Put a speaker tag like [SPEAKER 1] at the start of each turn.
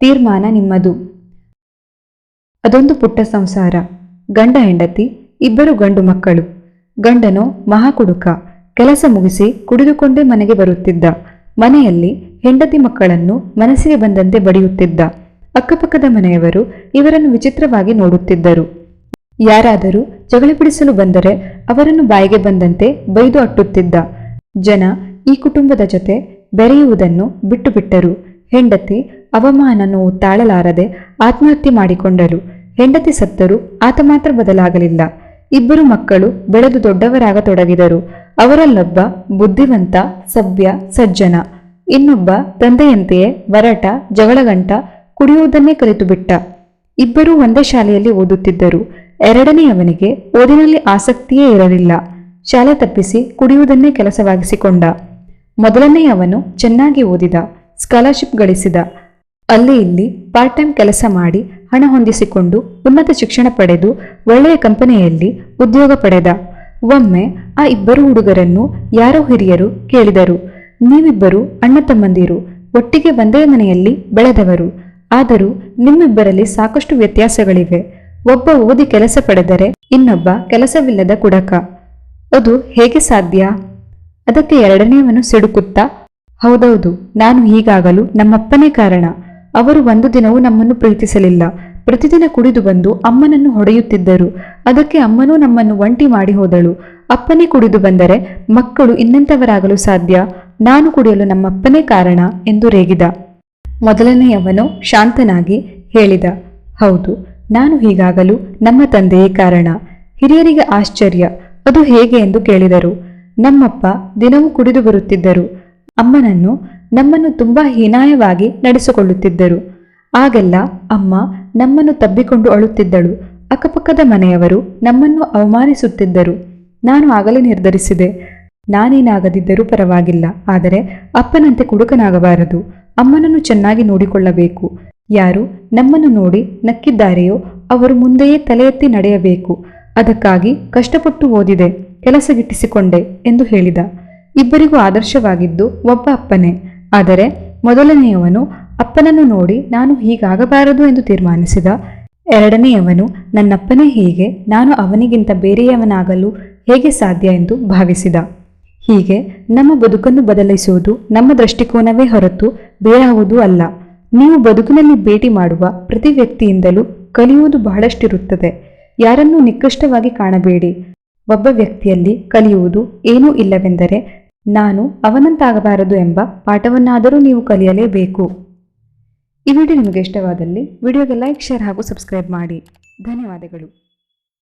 [SPEAKER 1] ತೀರ್ಮಾನ ನಿಮ್ಮದು. ಅದೊಂದು ಪುಟ್ಟ ಸಂಸಾರ. ಗಂಡ ಹೆಂಡತಿ, ಇಬ್ಬರು ಗಂಡು ಮಕ್ಕಳು. ಗಂಡನು ಮಹಾಕುಡುಕ, ಕೆಲಸ ಮುಗಿಸಿ ಕುಡಿದುಕೊಂಡೇ ಮನೆಗೆ ಬರುತ್ತಿದ್ದ. ಮನೆಯಲ್ಲಿ ಹೆಂಡತಿ ಮಕ್ಕಳನ್ನು ಮನಸ್ಸಿಗೆ ಬಂದಂತೆ ಬಡಿಯುತ್ತಿದ್ದ. ಅಕ್ಕಪಕ್ಕದ ಮನೆಯವರು ಇವರನ್ನು ವಿಚಿತ್ರವಾಗಿ ನೋಡುತ್ತಿದ್ದರು. ಯಾರಾದರೂ ಜಗಳ ಬಿಡಿಸಲು ಬಂದರೆ ಅವರನ್ನು ಬಾಯಿಗೆ ಬಂದಂತೆ ಬೈದು ಅಟ್ಟುತ್ತಿದ್ದ. ಜನ ಈ ಕುಟುಂಬದ ಜೊತೆ ಬೆರೆಯುವುದನ್ನು ಬಿಟ್ಟುಬಿಟ್ಟರು. ಹೆಂಡತಿ ಅವಮಾನ ನೋವು ತಾಳಲಾರದೆ ಆತ್ಮಹತ್ಯೆ ಮಾಡಿಕೊಂಡರು. ಹೆಂಡತಿ ಸತ್ತರೂ ಆತ ಮಾತ್ರ ಬದಲಾಗಲಿಲ್ಲ. ಇಬ್ಬರು ಮಕ್ಕಳು ಬೆಳೆದು ದೊಡ್ಡವರಾಗತೊಡಗಿದರು. ಅವರಲ್ಲೊಬ್ಬ ಬುದ್ಧಿವಂತ, ಸಭ್ಯ, ಸಜ್ಜನ. ಇನ್ನೊಬ್ಬ ತಂದೆಯಂತೆಯೇ ವರಟ, ಜಗಳಗಂಟ ಕುಡಿಯುವುದನ್ನೇ ಕಲಿತು ಬಿಟ್ಟ ಇಬ್ಬರೂ ಒಂದೇ ಶಾಲೆಯಲ್ಲಿ ಓದುತ್ತಿದ್ದರು. ಎರಡನೆಯವನಿಗೆ ಓದಿನಲ್ಲಿ ಆಸಕ್ತಿಯೇ ಇರಲಿಲ್ಲ. ಶಾಲೆ ತಪ್ಪಿಸಿ ಕುಡಿಯುವುದನ್ನೇ ಕೆಲಸವಾಗಿಸಿಕೊಂಡ. ಮೊದಲನೆಯವನು ಚೆನ್ನಾಗಿ ಓದಿದ, ಸ್ಕಾಲರ್ಶಿಪ್ ಗಳಿಸಿದ. ಅಲ್ಲಿ ಇಲ್ಲಿ ಪಾರ್ಟ್ ಟೈಮ್ ಕೆಲಸ ಮಾಡಿ ಹಣ ಹೊಂದಿಸಿಕೊಂಡು ಉನ್ನತ ಶಿಕ್ಷಣ ಪಡೆದು ಒಳ್ಳೆಯ ಕಂಪನಿಯಲ್ಲಿ ಉದ್ಯೋಗ ಪಡೆದ. ಒಮ್ಮೆ ಆ ಇಬ್ಬರು ಹುಡುಗರನ್ನು ಯಾರೋ ಹಿರಿಯರು ಕೇಳಿದರು. ನೀವಿಬ್ಬರು ಅಣ್ಣ ತಮ್ಮಂದಿರು, ಒಟ್ಟಿಗೆ ಒಂದೇ ಮನೆಯಲ್ಲಿ ಬೆಳೆದವರು. ಆದರೂ ನಿಮ್ಮಿಬ್ಬರಲ್ಲಿ ಸಾಕಷ್ಟು ವ್ಯತ್ಯಾಸಗಳಿವೆ. ಒಬ್ಬ ಓದಿ ಕೆಲಸ ಪಡೆದರೆ ಇನ್ನೊಬ್ಬ ಕೆಲಸವಿಲ್ಲದ ಕುಡಕ. ಅದು ಹೇಗೆ ಸಾಧ್ಯ? ಅದಕ್ಕೆ ಎರಡನೆಯವನು ಸಿಡುಕುತ್ತಾ, ಹೌದೌದು, ನಾನು ಹೀಗಾಗಲು ನಮ್ಮಪ್ಪನೇ ಕಾರಣ. ಅವರು ಒಂದು ದಿನವೂ ನಮ್ಮನ್ನು ಪ್ರೀತಿಸಲಿಲ್ಲ. ಪ್ರತಿದಿನ ಕುಡಿದು ಬಂದು ಅಮ್ಮನನ್ನು ಹೊಡೆಯುತ್ತಿದ್ದರು. ಅದಕ್ಕೆ ಅಮ್ಮನೂ ನಮ್ಮನ್ನು ಒಂಟಿ ಮಾಡಿ ಹೋದಳು. ಅಪ್ಪನೇ ಕುಡಿದು ಬಂದರೆ ಮಕ್ಕಳು ಇನ್ನೆಂಥವರಾಗಲು ಸಾಧ್ಯ? ನಾನು ಕುಡಿಯಲು ನಮ್ಮಪ್ಪನೇ ಕಾರಣ? ಎಂದು ರೇಗಿದ. ಮೊದಲನೆಯವನು ಶಾಂತನಾಗಿ ಹೇಳಿದ. ಹೌದು, ನಾನು ಹೀಗಾಗಲು ನಮ್ಮ ತಂದೆಯೇ ಕಾರಣ. ಹಿರಿಯರಿಗೆ ಆಶ್ಚರ್ಯ. ಅದು ಹೇಗೆ ಎಂದು ಕೇಳಿದರು. ನಮ್ಮಪ್ಪ ದಿನವೂ ಕುಡಿದು ಬರುತ್ತಿದ್ದರು. ಅಮ್ಮನನ್ನು ನಮ್ಮನ್ನು ತುಂಬಾ ಹೀನಾಯವಾಗಿ ನಡೆಸಿಕೊಳ್ಳುತ್ತಿದ್ದರು. ಆಗೆಲ್ಲ ಅಮ್ಮ ನಮ್ಮನ್ನು ತಬ್ಬಿಕೊಂಡು ಅಳುತ್ತಿದ್ದಳು. ಅಕ್ಕಪಕ್ಕದ ಮನೆಯವರು ನಮ್ಮನ್ನು ಅವಮಾನಿಸುತ್ತಿದ್ದರು. ನಾನು ಆಗಲೇ ನಿರ್ಧರಿಸಿದೆ. ನಾನೇನಾಗದಿದ್ದರೂ ಪರವಾಗಿಲ್ಲ. ಆದರೆ ಅಪ್ಪನಂತೆ ಕುಡುಕನಾಗಬಾರದು. ಅಮ್ಮನನ್ನು ಚೆನ್ನಾಗಿ ನೋಡಿಕೊಳ್ಳಬೇಕು. ಯಾರು ನಮ್ಮನ್ನು ನೋಡಿ ನಕ್ಕಿದ್ದಾರೆಯೋ ಅವರು ಮುಂದೆಯೇ ತಲೆ ನಡೆಯಬೇಕು. ಅದಕ್ಕಾಗಿ ಕಷ್ಟಪಟ್ಟು ಓದಿದೆ, ಕೆಲಸ ಗಿಟ್ಟಿಸಿಕೊಂಡೆ ಎಂದು ಹೇಳಿದ. ಇಬ್ಬರಿಗೂ ಆದರ್ಶವಾಗಿದ್ದು ಒಬ್ಬ ಅಪ್ಪನೇ. ಆದರೆ ಮೊದಲನೆಯವನು, ಅಪ್ಪನನ್ನು ನೋಡಿ ನಾನು ಹೀಗಾಗಬಾರದು ಎಂದು ತೀರ್ಮಾನಿಸಿದ. ಎರಡನೆಯವನು, ನನ್ನಪ್ಪನೇ ಹೀಗೆ, ನಾನು ಅವನಿಗಿಂತ ಬೇರೆಯವನಾಗಲು ಹೇಗೆ ಸಾಧ್ಯ ಎಂದು ಭಾವಿಸಿದ. ಹೀಗೆ ನಮ್ಮ ಬದುಕನ್ನು ಬದಲಿಸುವುದು ನಮ್ಮ ದೃಷ್ಟಿಕೋನವೇ ಹೊರತು ಬೇರಾವುದು ಅಲ್ಲ. ನೀವು ಬದುಕಿನಲ್ಲಿ ಭೇಟಿ ಮಾಡುವ ಪ್ರತಿ ವ್ಯಕ್ತಿಯಿಂದಲೂ ಕಲಿಯುವುದು ಬಹಳಷ್ಟಿರುತ್ತದೆ. ಯಾರನ್ನೂ ನಿಕೃಷ್ಟವಾಗಿ ಕಾಣಬೇಡಿ. ಒಬ್ಬ ವ್ಯಕ್ತಿಯಲ್ಲಿ ಕಲಿಯುವುದು ಏನೂ ಇಲ್ಲವೆಂದರೆ ನಾನು ಅವನಂತಾಗಬಾರದು ಎಂಬ ಪಾಠವನ್ನಾದರೂ ನೀವು ಕಲಿಯಲೇಬೇಕು. ಈ ವಿಡಿಯೋ ನಿಮಗೆ ಇಷ್ಟವಾದಲ್ಲಿ ವಿಡಿಯೋಗೆ ಲೈಕ್, ಶೇರ್ ಹಾಗೂ ಸಬ್ಸ್ಕ್ರೈಬ್ ಮಾಡಿ. ಧನ್ಯವಾದಗಳು.